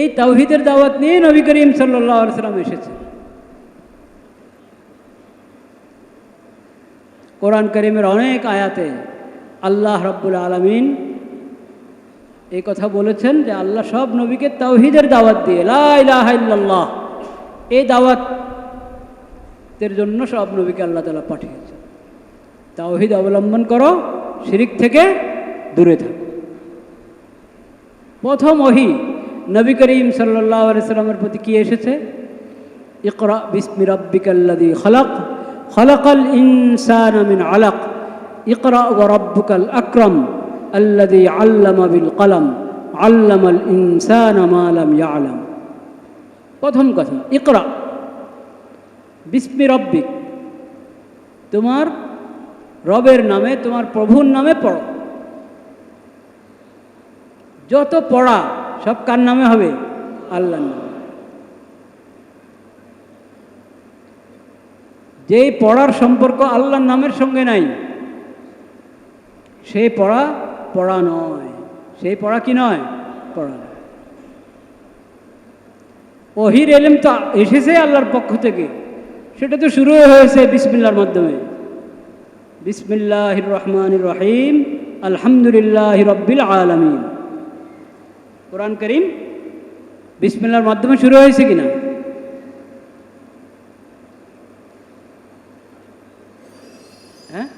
এই তাওহিদের দাওয়াত নিয়ে নবী করিম সাল্লাম এসেছে কোরআন করিমের অনেক আয়াতে আল্লাহ রব্বুল আলমিন এই কথা বলেছেন যে আল্লাহ সব নবীকে তাওহিদের দাওয়াত দিয়ে লাহ এই দাওয়াতের জন্য সব নবীকে আল্লাহ তালা পাঠিয়েছেন। তাওহিদ অবলম্বন করো, শিরিক থেকে দূরে থাকো। প্রথম ওহি নবী করিম সাল্লাহ সাল্লামের প্রতি কি এসেছে? ইকরা বিসমি রব্বিকাল্লাদি খলক, খলকাল ইনসান মিন আলাক, ইকরা ও রব্বুকাল আকরম আল্লাদি আল্লামা বিল কলম, আল্লামাল ইনসান মালাম ইয়ালাম। প্রথম কথা, ইকরা, বিসমি রব্বিক, তোমার রবের নামে, তোমার প্রভুর নামে পড়ো। যত পড়া সব কার নামে হবে? আল্লাহর নামে। যেই পড়ার সম্পর্ক আল্লাহর নামের সঙ্গে নাই, সেই পড়া পড়া নয়। সেই পড়া কি নয়? পড়া নয়। ওহির এলেম তো এসেছে আল্লাহর পক্ষ থেকে। সেটা তো শুরু হয়েছে বিসমিল্লার মাধ্যমে। বিসমিল্লাহ রহমান রহিম। আলহামদুলিল্লাহ রব্বিল আলমিন। কোরআন করিম বিসমিল্লার মাধ্যমে শুরু হয়েছে কিনা? হ্যাঁ?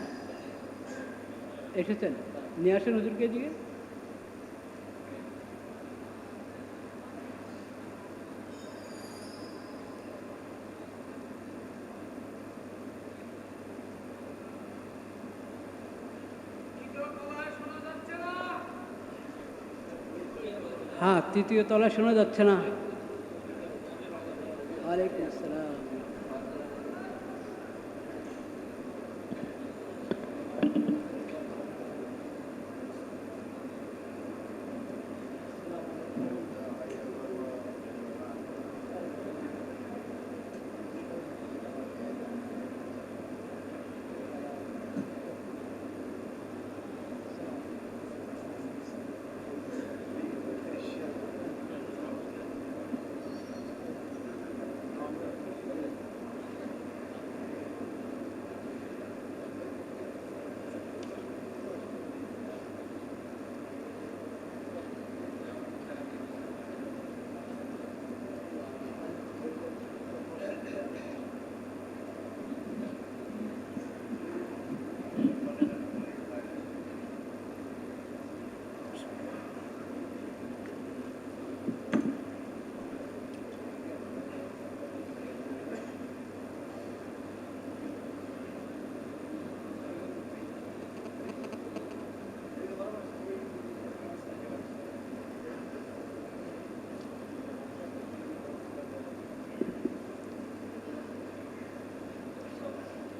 এসেছেন? নিয়ে আসেন হুজুরকে দিকে হ্যাঁ তৃতীয় তলা শোনা যাচ্ছে না। ওয়ালাইকুম আসসালাম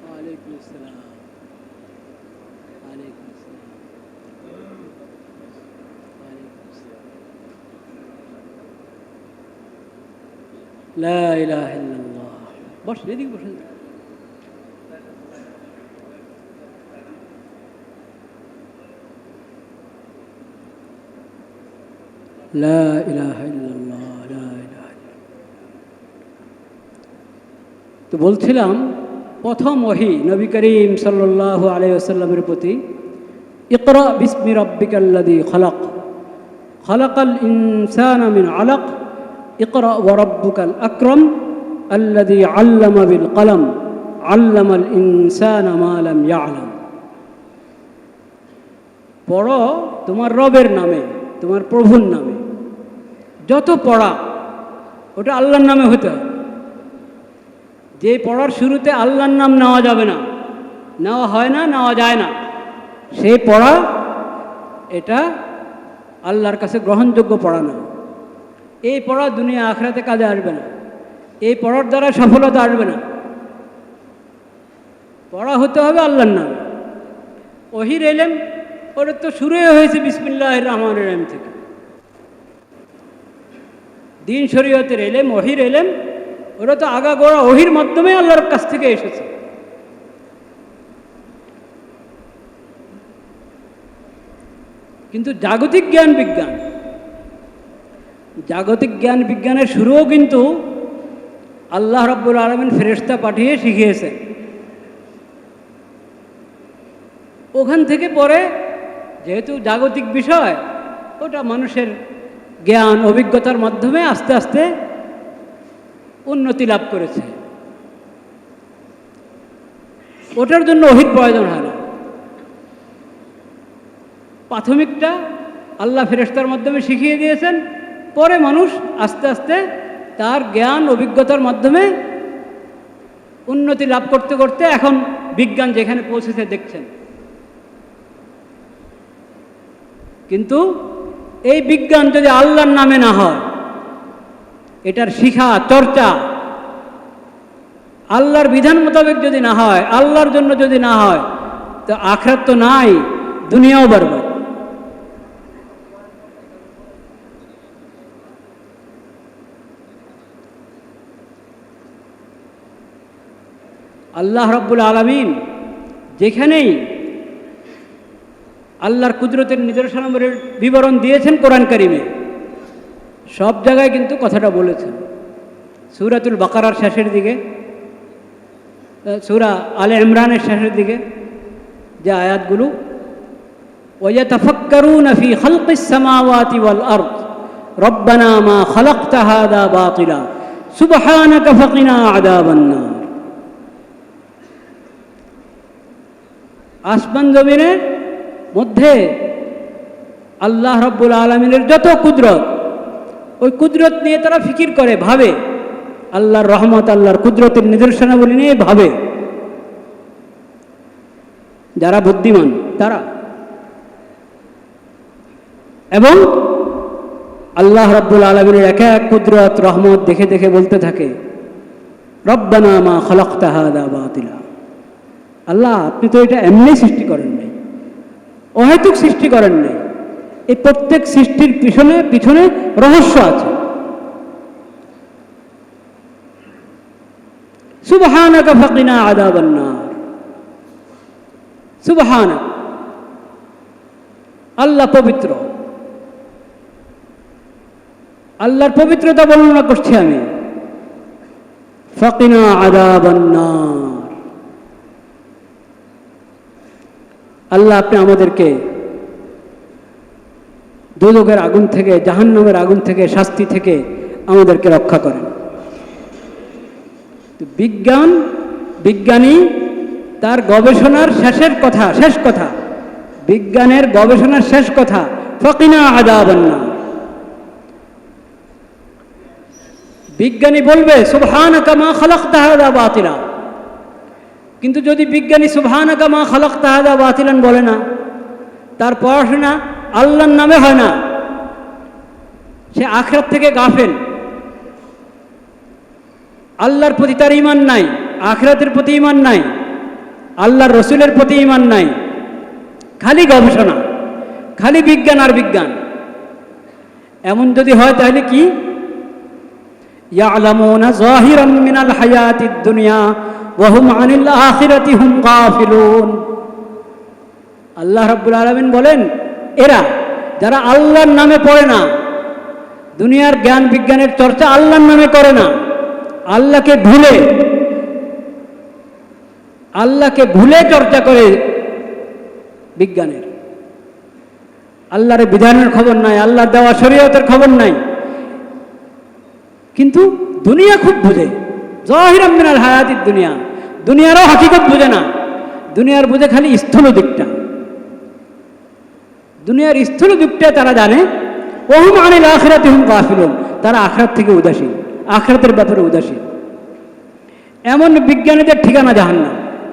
ওয়ালাইকুম আসসালাম ওয়ালাইকুম আসসালাম ওয়ালাইকুম আসসালাম লা ইলাহা ইল্লাল্লাহ বস এদিকে বসেন লা ইলাহা ইল্লাল্লাহ লা ইলাহা ইল্লাল্লাহ। তো বলছিলাম, প্রথম ওহি নবী করিম সাল্লাহ আলাইসাল্লামের প্রতি, ইকরা বিসমি রব্বিকাল্লাদি খলক। খলকাল ইনসান মিন আলক। ইকরা ওয়ারব্বুকাল আকরম আল্লাদি আল্লামা বিল কলম, আল্লামাল ইনসান মালাম ইয়ালাম। পড়ো তোমার রবের নামে, তোমার প্রভুর নামে। যত পড়া, ওটা আল্লাহর নামে হতে হবে। যে পড়ার শুরুতে আল্লাহর নাম নেওয়া যাবে না, নেওয়া হয় না, নেওয়া যায় না, সেই পড়া, এটা আল্লাহর কাছে গ্রহণযোগ্য পড়া না। এই পড়া দুনিয়া আখড়াতে কাজে আসবে না। এই পড়ার দ্বারা সফলতা আসবে না। পড়া হতে হবে আল্লাহর নাম। ওহির এলেম, ওর তো শুরুই হয়েছে বিসমিল্লাহ রহমান রহিম থেকে। দিন শরীয়তের এলেম, ওহির এলেম, ওরা তো আগা গোড়া ওহির মাধ্যমে আল্লাহর কাছ থেকে এসেছে। কিন্তু জাগতিক জ্ঞান বিজ্ঞান জাগতিক জ্ঞান বিজ্ঞানের শুরুও কিন্তু আল্লাহ রব্বুল আলমিন ফেরেস্তা পাঠিয়ে শিখিয়েছেন ওখান থেকে পরে যেহেতু জাগতিক বিষয়, ওটা মানুষের জ্ঞান, অভিজ্ঞতার মাধ্যমে আস্তে আস্তে উন্নতি লাভ করেছে। ওটার জন্য অহিত প্রয়োজন হয় না। প্রাথমিকটা আল্লাহ ফেরেস্তার মাধ্যমে শিখিয়ে দিয়েছেন পরে মানুষ আস্তে আস্তে তার জ্ঞান, অভিজ্ঞতার মাধ্যমে উন্নতি লাভ করতে করতে এখন বিজ্ঞান যেখানে পৌঁছেছে দেখছেন। কিন্তু এই বিজ্ঞান যদি আল্লাহর নামে না হয়, এটার শিখা, চর্চা আল্লাহর বিধান মোতাবেক যদি না হয়, আল্লাহর জন্য যদি না হয়, তো আখরাত তো নাই, দুনিয়াও বারবার। আল্লাহ রব্বুল আলমিন যেখানেই আল্লাহর কুদরতের নিদর্শনের বিবরণ দিয়েছেন কোরআন কারিমে সব জায়গায় কিন্তু কথাটা বলেছেন সুরাতুল বাকারার শেষের দিকে সুরা আলে ইমরানের শেষের দিকে যে আয়াতগুলো ويتفكرون في خلق السماوات والأرض ربنا ما خلقت هذا باطلا سبحانك فقنا عذاب النار আসমান জমিনের মধ্যে আল্লাহ রব্বুল আলমিনের যত কুদরত, ওই কুদরত নিয়ে তারা ফিকির করে, ভাবে। আল্লাহর রহমত, আল্লাহর কুদরতের নিদর্শনাবলী নিয়ে ভাবে। যারা বুদ্ধিমান, তারা। এবং আল্লাহ রব্বুল আলমিনের এক এক কুদরত, রহমত দেখে দেখে বলতে থাকে, রব্বানা মা খলক্তাহাদা বাতিলা। আল্লাহ, আপনি তো এটা এমনি সৃষ্টি করেন নাই। অহেতুক সৃষ্টি করেন নাই। এই প্রত্যেক সৃষ্টির পিছনে পিছনে রহস্য আছে। সুবহানাকা ফাকিনা আদাবান নার। সুবহানা আল্লাহ পবিত্র। আল্লাহর পবিত্রতা বর্ণনা করছি আমি। ফাকিনা আদাবান নার। আল্লাহ আপনি আমাদেরকে দুদকের আগুন থেকে, জাহান্নামের আগুন থেকে, শাস্তি থেকে আমাদেরকে রক্ষা করেন। বিজ্ঞান, বিজ্ঞানী, তার গবেষণার শেষের কথা, শেষ কথা, বিজ্ঞানের গবেষণার শেষ কথা, ফকিনা আদাবান্না বিজ্ঞানী বলবে সুবহান কামা খালাক তাহাদা বাতিলা। কিন্তু যদি বিজ্ঞানী সুবহানাকা মা খালাক তাহাদা বাতিলান বলে না, তার পড়াশোনা আল্লাহর নামে হয় না, সে আখরাত থেকে গাফেল। আল্লাহর প্রতি তার ইমান নাই, আখরাতের প্রতি ইমান নাই, আল্লাহর রসুলের প্রতি ইমান নাই, খালি গবেষণা, খালি বিজ্ঞান আর বিজ্ঞান। এমন যদি হয় তাহলে কি? ইয়ালামুনা জাহিরাম মিনাল হায়াতিদ দুনিয়া আল্লাহ রাব্বুল আলামিন বলেন, এরা যারা আল্লাহর নামে পড়ে না, দুনিয়ার জ্ঞান বিজ্ঞানের চর্চা আল্লাহর নামে করে না, আল্লাহকে ভুলে আল্লাহকে ভুলে চর্চা করে বিজ্ঞানের। আল্লাহর বিধানের খবর নাই আল্লাহ দেওয়া শরীয়তের খবর নাই। কিন্তু দুনিয়া খুব বুঝে। জহিরাম মিনাল হায়াতির দুনিয়া। দুনিয়ারও হাকিকত বুঝে না। দুনিয়ার বুঝে খালি স্থূল দিকটা দুনিয়ার স্থূল দিকটা তারা জানে। ওহুম আনিল আখরাতে হুম কাফিলুন তারা আখরাত থেকে উদাসীন। আখরাতের ব্যাপারে উদাসীন। এমন বিজ্ঞানীদের ঠিকানা জাহান্নাম।